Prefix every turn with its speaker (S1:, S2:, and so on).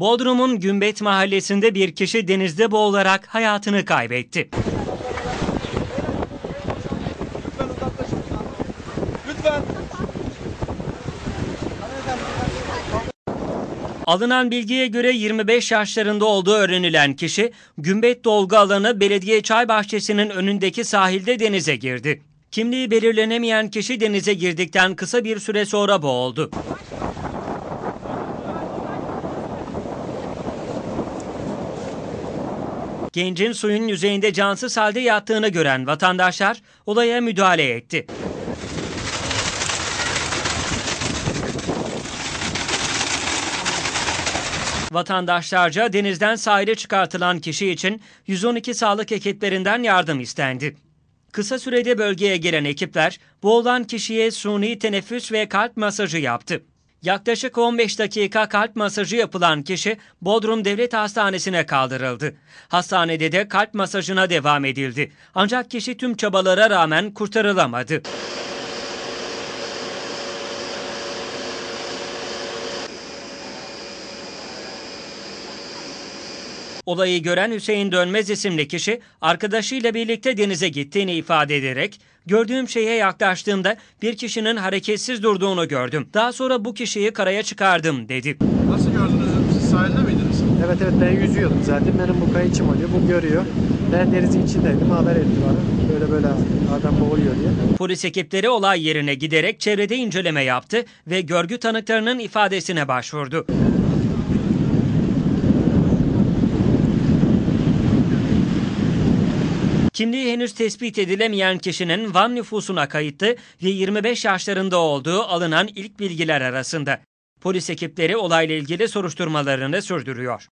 S1: Bodrum'un Gümbet mahallesinde bir kişi denizde boğularak hayatını kaybetti. Alınan bilgiye göre 25 yaşlarında olduğu öğrenilen kişi Gümbet dolgu alanı belediye çay bahçesinin önündeki sahilde denize girdi. Kimliği belirlenemeyen kişi denize girdikten kısa bir süre sonra boğuldu. Gencin suyun yüzeyinde cansız halde yattığını gören vatandaşlar olaya müdahale etti. Vatandaşlarca denizden sahile çıkartılan kişi için 112 sağlık ekiplerinden yardım istendi. Kısa sürede bölgeye gelen ekipler boğulan kişiye suni teneffüs ve kalp masajı yaptı. Yaklaşık 15 dakika kalp masajı yapılan kişi Bodrum Devlet Hastanesi'ne kaldırıldı. Hastanede de kalp masajına devam edildi. Ancak kişi tüm çabalara rağmen kurtarılamadı. Olayı gören Hüseyin Dönmez isimli kişi arkadaşıyla birlikte denize gittiğini ifade ederek gördüğüm şeye yaklaştığımda bir kişinin hareketsiz durduğunu gördüm. Daha sonra bu kişiyi karaya çıkardım dedi.
S2: Nasıl gördünüz? Siz sahilde miydiniz?
S3: Evet evet ben yüzüyordum zaten. Benim bu kayıçım oluyor. Bu görüyor. Ben denizin içindeydim. Haber etti bana. Böyle böyle adam boğuluyor diye.
S1: Polis ekipleri olay yerine giderek çevrede inceleme yaptı ve görgü tanıklarının ifadesine başvurdu. Kimliği henüz tespit edilemeyen kişinin Van nüfusuna kayıtlı ve 25 yaşlarında olduğu alınan ilk bilgiler arasında. Polis ekipleri olayla ilgili soruşturmalarını sürdürüyor.